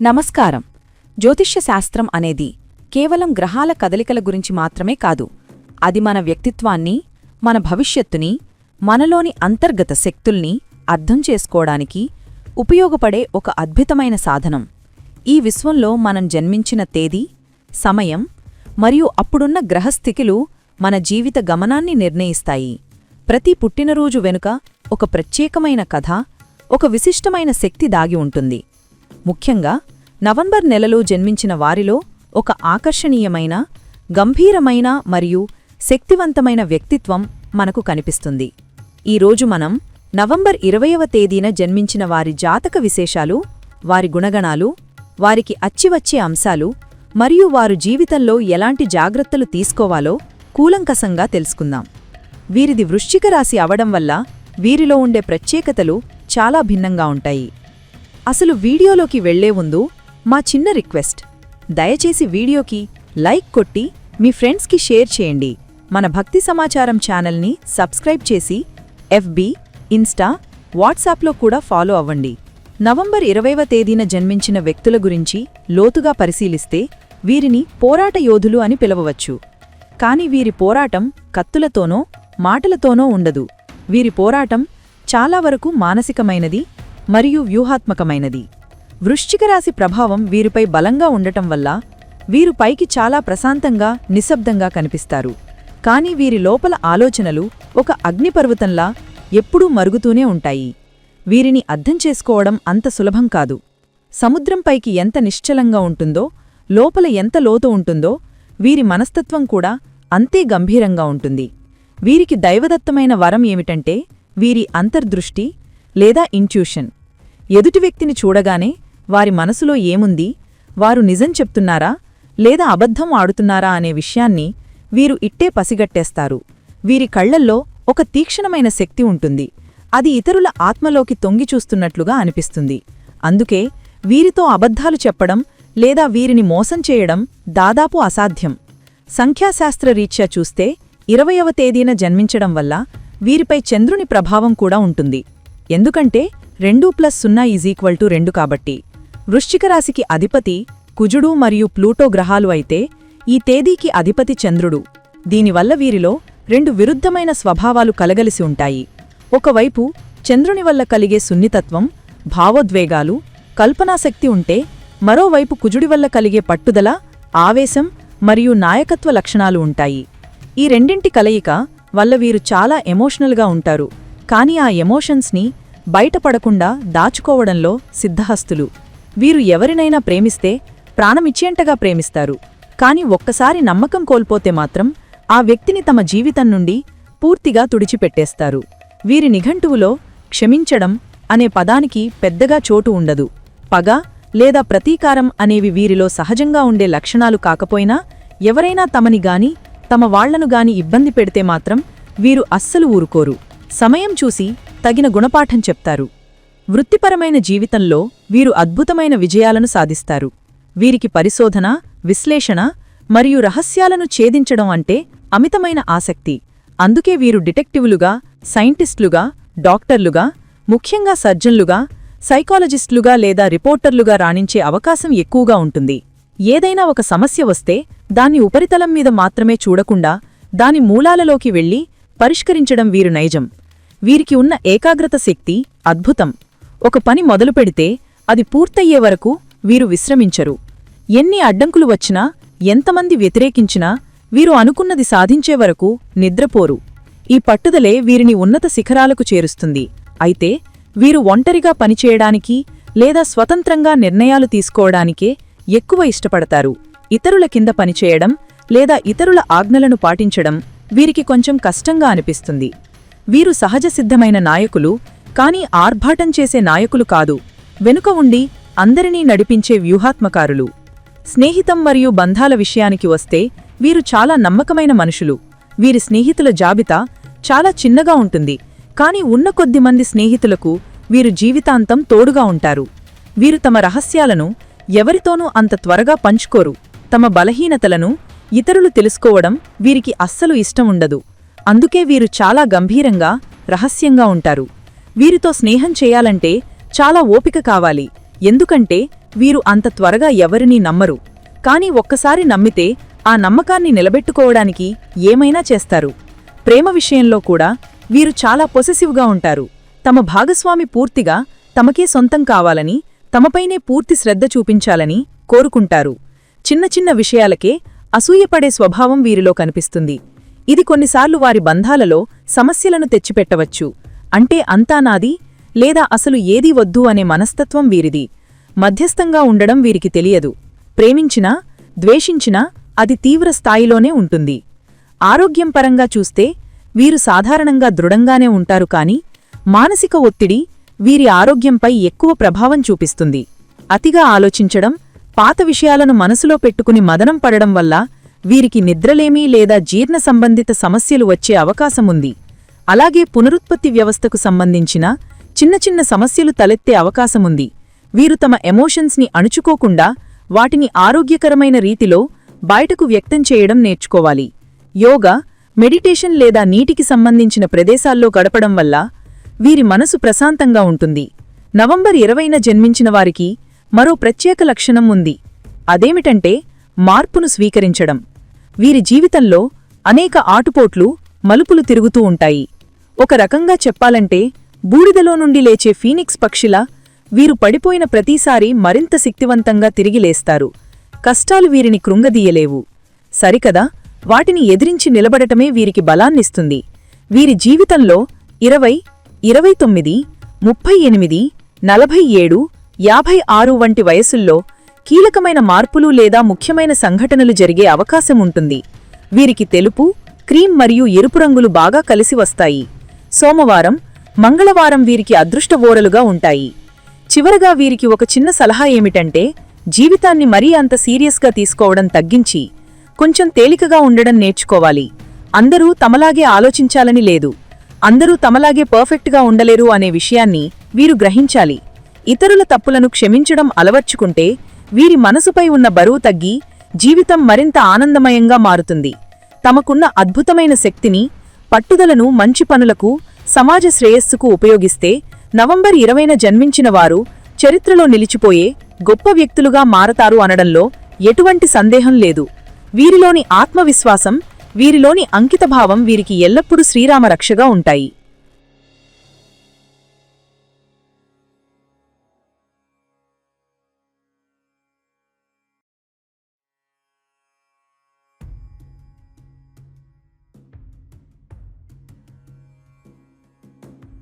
నమస్కారం. జ్యోతిష్య శాస్త్రం అనేది కేవలం గ్రహాల కదలికల గురించి మాత్రమే కాదు అది మన వ్యక్తిత్వాన్ని మన భవిష్యత్తుని మనలోని అంతర్గత శక్తుల్ని అర్థం చేసుకోవడానికి ఉపయోగపడే ఒక అద్భుతమైన సాధనం. ఈ విశ్వంలో మనం జన్మించిన తేదీ సమయం మరియు అప్పుడున్న గ్రహస్థితులు మన జీవిత గమనాన్ని నిర్ణయిస్తాయి. ప్రతి పుట్టినరోజు వెనుక ఒక ప్రత్యేకమైన కథ ఒక విశిష్టమైన శక్తి దాగి ఉంటుంది. ముఖ్యంగా నవంబర్ నెలలో జన్మించిన వారిలో ఒక ఆకర్షణీయమైన గంభీరమైన మరియు శక్తివంతమైన వ్యక్తిత్వం మనకు కనిపిస్తుంది. ఈరోజు మనం నవంబర్ ఇరవయవ తేదీన జన్మించిన వారి జాతక విశేషాలు వారి గుణగణాలు వారికి అచ్చివచ్చే అంశాలు మరియు వారు జీవితంలో ఎలాంటి జాగ్రత్తలు తీసుకోవాలో కూలంకసంగా తెలుసుకుందాం. వీరిది వృశ్చిక రాశి అవడం వల్ల వీరిలో ఉండే ప్రత్యేకతలు చాలా భిన్నంగా ఉంటాయి. అసలు వీడియోలోకి వెళ్ళే ముందు మా చిన్న రిక్వెస్ట్. దయచేసి వీడియోకి లైక్ కొట్టి మీ ఫ్రెండ్స్కి షేర్ చేయండి. మన భక్తి సమాచారం ఛానల్ని సబ్స్క్రైబ్ చేసి ఎఫ్బి ఇన్స్టా వాట్సాప్లో కూడా ఫాలో అవ్వండి. నవంబర్ ఇరవైవ తేదీన జన్మించిన వ్యక్తుల గురించి లోతుగా పరిశీలిస్తే వీరిని పోరాట యోధులు అని పిలవవచ్చు. కాని వీరి పోరాటం కత్తులతోనో మాటలతోనో ఉండదు. వీరి పోరాటం చాలా వరకు మానసికమైనది మరియు వ్యూహాత్మకమైనది. వృశ్చికరాశి ప్రభావం వీరిపై బలంగా ఉండటం వల్ల వీరు పైకి చాలా ప్రశాంతంగా నిశ్శబ్దంగా కనిపిస్తారు. కాని వీరి లోపల ఆలోచనలు ఒక అగ్నిపర్వతంలా ఎప్పుడూ మరుగుతూనే ఉంటాయి. వీరిని అర్థం చేసుకోవడం అంత సులభం కాదు. సముద్రంపైకి ఎంత నిశ్చలంగా ఉంటుందో లోపల ఎంత లోతు ఉంటుందో వీరి మనస్తత్వం కూడా అంతే గంభీరంగా ఉంటుంది. వీరికి దైవదత్తమైన వరం ఏమిటంటే వీరి అంతర్దృష్టి లేదా ఇంట్యూషన్ ఎదుటి వ్యక్తిని చూడగానే వారి మనసులో ఏముంది? వారు నిజం చెప్తున్నారా? లేదా అబద్ధం ఆడుతున్నారా అనే విషయాన్ని వీరు ఇట్టే పసిగట్టేస్తారు. వీరి కళ్ళల్లో ఒక తీక్షణమైన శక్తి ఉంటుంది. అది ఇతరుల ఆత్మలోకి తొంగిచూస్తున్నట్లుగా అనిపిస్తుంది. అందుకే వీరితో అబద్ధాలు చెప్పడం లేదా వీరిని మోసం చేయడం దాదాపు అసాధ్యం. సంఖ్యాశాస్త్రరీత్యా చూస్తే ఇరవయవ తేదీన జన్మించడం వల్ల వీరిపై చంద్రుని ప్రభావం కూడా ఉంటుంది. ఎందుకంటే రెండు ప్లస్ సున్నా ఈజ్ ఈక్వల్ టు రెండు కాబట్టి. వృశ్చికరాశికి అధిపతి కుజుడు మరియు ప్లూటో గ్రహాలు అయితే ఈ తేదీకి అధిపతి చంద్రుడు. దీనివల్ల వీరిలో రెండు విరుద్ధమైన స్వభావాలు కలగలిసి ఉంటాయి. ఒకవైపు చంద్రుని వల్ల కలిగే సున్నితత్వం భావోద్వేగాలు కల్పనాశక్తి ఉంటే మరోవైపు కుజుడి వల్ల కలిగే పట్టుదల ఆవేశం మరియు నాయకత్వ లక్షణాలు ఉంటాయి. ఈ రెండింటి కలయిక వల్ల వీరు చాలా ఎమోషనల్గా ఉంటారు. కాని ఆ ఎమోషన్స్ని బయటపడకుండా దాచుకోవడంలో సిద్ధహస్తులు. వీరు ఎవరినైనా ప్రేమిస్తే ప్రాణమిచ్చేంటగా ప్రేమిస్తారు. కాని ఒక్కసారి నమ్మకం కోల్పోతే మాత్రం ఆ వ్యక్తిని తమ జీవితం నుండి పూర్తిగా తుడిచిపెట్టేస్తారు. వీరి నిఘంటువులో క్షమించడం అనే పదానికి పెద్దగా చోటు ఉండదు. పగ లేదా ప్రతీకారం అనేవి వీరిలో సహజంగా ఉండే లక్షణాలు కాకపోయినా ఎవరైనా తమని గాని తమ వాళ్ళను గాని ఇబ్బంది పెడితే మాత్రం వీరు అస్సలు ఊరుకోరు. సమయం చూసి తగిన గుణపాఠం చెప్తారు. వృత్తిపరమైన జీవితంలో వీరు అద్భుతమైన విజయాలను సాధిస్తారు. వీరికి పరిశోధన విశ్లేషణ మరియు రహస్యాలను ఛేదించడం అంటే అమితమైన ఆసక్తి. అందుకే వీరు డిటెక్టివ్లుగా సైంటిస్టులుగా డాక్టర్లుగా ముఖ్యంగా సర్జన్లుగా సైకాలజిస్టులుగా లేదా రిపోర్టర్లుగా రాణించే అవకాశం ఎక్కువగా ఉంటుంది. ఏదైనా ఒక సమస్య వస్తే దాన్ని ఉపరితలం మీద మాత్రమే చూడకుండా దాని మూలాలలోకి వెళ్ళి పరిష్కరించడం వీరు నైజం. వీరికి ఉన్న ఏకాగ్రత శక్తి అద్భుతం. ఒక పని మొదలుపెడితే అది పూర్తయ్యే వరకు వీరు విశ్రమించరు. ఎన్ని అడ్డంకులు వచ్చినా ఎంతమంది వ్యతిరేకించినా వీరు అనుకున్నది సాధించే వరకు నిద్రపోరు. ఈ పట్టుదలే వీరిని ఉన్నత శిఖరాలకు చేరుస్తుంది. అయితే వీరు ఒంటరిగా పనిచేయడానికి లేదా స్వతంత్రంగా నిర్ణయాలు తీసుకోవడానికే ఎక్కువ ఇష్టపడతారు. ఇతరుల కింద పనిచేయడం లేదా ఇతరుల ఆజ్ఞలను పాటించడం వీరికి కొంచెం కష్టంగా అనిపిస్తుంది. వీరు సహజసిద్ధమైన నాయకులు కాని ఆర్భాటం చేసే నాయకులు కాదు. వెనుక ఉండి అందరినీ నడిపించే వ్యూహాత్మకారులు. స్నేహితం మరియు బంధాల విషయానికి వస్తే వీరు చాలా నమ్మకమైన మనుషులు. వీరి స్నేహితుల జాబితా చాలా చిన్నగా ఉంటుంది. కాని ఉన్న కొద్దిమంది స్నేహితులకు వీరు జీవితాంతం తోడుగా ఉంటారు. వీరు తమ రహస్యాలను ఎవరితోనూ అంత త్వరగా పంచుకోరు. తమ బలహీనతలను ఇతరులు తెలుసుకోవడం వీరికి అస్సలు ఇష్టం ఉండదు. అందుకే వీరు చాలా గంభీరంగా రహస్యంగా ఉంటారు. వీరితో స్నేహం చేయాలంటే చాలా ఓపిక కావాలి. ఎందుకంటే వీరు అంత త్వరగా ఎవరినీ నమ్మరు. కాని ఒక్కసారి నమ్మితే ఆ నమ్మకాన్ని నిలబెట్టుకోవడానికి ఏమైనా చేస్తారు. ప్రేమ విషయంలో కూడా వీరు చాలా పొసెసివ్గా ఉంటారు. తమ భాగస్వామి పూర్తిగా తమకే సొంతం కావాలని తమపైనే పూర్తి శ్రద్ధ చూపించాలని కోరుకుంటారు. చిన్న చిన్న విషయాలకే అసూయపడే స్వభావం వీరిలో కనిపిస్తుంది. ఇది కొన్నిసార్లు వారి బంధాలలో సమస్యలను తెచ్చిపెట్టవచ్చు. అంటే అంతా నాది లేదా అసలు ఏదీ వద్దు అనే మనస్తత్వం వీరిది. మధ్యస్థంగా ఉండడం వీరికి తెలియదు. ప్రేమించినా ద్వేషించినా అది తీవ్ర స్థాయిలోనే ఉంటుంది. ఆరోగ్యం పరంగా చూస్తే వీరు సాధారణంగా దృఢంగానే ఉంటారు కాని మానసిక ఒత్తిడి వీరి ఆరోగ్యంపై ఎక్కువ ప్రభావం చూపిస్తుంది. అతిగా ఆలోచించడం పాత విషయాలను మనసులో పెట్టుకుని మదనం పడడం వల్ల వీరికి నిద్రలేమీ లేదా జీర్ణ సంబంధిత సమస్యలు వచ్చే అవకాశముంది. అలాగే పునరుత్పత్తి వ్యవస్థకు సంబంధించిన చిన్న చిన్న సమస్యలు తలెత్తే అవకాశముంది. వీరు తమ ఎమోషన్స్ని అణుచుకోకుండా వాటిని ఆరోగ్యకరమైన రీతిలో బయటకు వ్యక్తం చేయడం నేర్చుకోవాలి. యోగా మెడిటేషన్ లేదా నీటికి సంబంధించిన ప్రదేశాల్లో గడపడం వల్ల వీరి మనసు ప్రశాంతంగా ఉంటుంది. నవంబర్ ఇరవైన జన్మించిన వారికి మరో ప్రత్యేక లక్షణం ఉంది. అదేమిటంటే మార్పును స్వీకరించడం. వీరి జీవితంలో అనేక ఆటుపోట్లు మలుపులు తిరుగుతూ ఉంటాయి. ఒక రకంగా చెప్పాలంటే బూడిదలో నుండి లేచే ఫీనిక్స్ పక్షిలా వీరు పడిపోయిన ప్రతిసారి మరింత శక్తివంతంగా తిరిగి లేస్తారు. కష్టాలు వీరిని కృంగదీయలేవు. సరికదా వాటిని ఎదిరించి నిలబడటమే వీరికి బలాన్నిస్తుంది. వీరి జీవితంలో ఇరవై ఇరవై తొమ్మిది ముప్పై ఎనిమిది నలభై ఏడు యాభై ఆరు వంటి వయసుల్లో కీలకమైన మార్పులు లేదా ముఖ్యమైన సంఘటనలు జరిగే అవకాశం ఉంటుంది వీరికి తెలుపు క్రీం మరియు ఎరుపు రంగులు బాగా కలిసి వస్తాయి. సోమవారం మంగళవారం వీరికి అదృష్టవోరలుగా ఉంటాయి. చివరగా వీరికి ఒక చిన్న సలహా ఏమిటంటే జీవితాన్ని మరీ అంత సీరియస్గా తీసుకోవడం తగ్గించి కొంచెం తేలికగా ఉండడం నేర్చుకోవాలి. అందరూ తమలాగే ఆలోచించాలని లేదు. అందరూ తమలాగే పర్ఫెక్ట్గా ఉండలేరు అనే విషయాన్ని వీరు గ్రహించాలి. ఇతరుల తప్పులను క్షమించడం అలవర్చుకుంటే వీరి మనసుపై ఉన్న బరువు తగ్గి జీవితం మరింత ఆనందమయంగా మారుతుంది. తమకున్న అద్భుతమైన శక్తిని పట్టుదలను మంచి పనులకు సమాజ శ్రేయస్సుకు ఉపయోగిస్తే నవంబర్ ఇరవైన జన్మించిన వారు చరిత్రలో నిలిచిపోయే గొప్ప వ్యక్తులుగా మారతారు అనడంలో ఎటువంటి సందేహం లేదు. వీరిలోని ఆత్మవిశ్వాసం వీరిలోని అంకితభావం వీరికి ఎల్లప్పుడూ శ్రీరామ రక్షగా ఉంటాయి.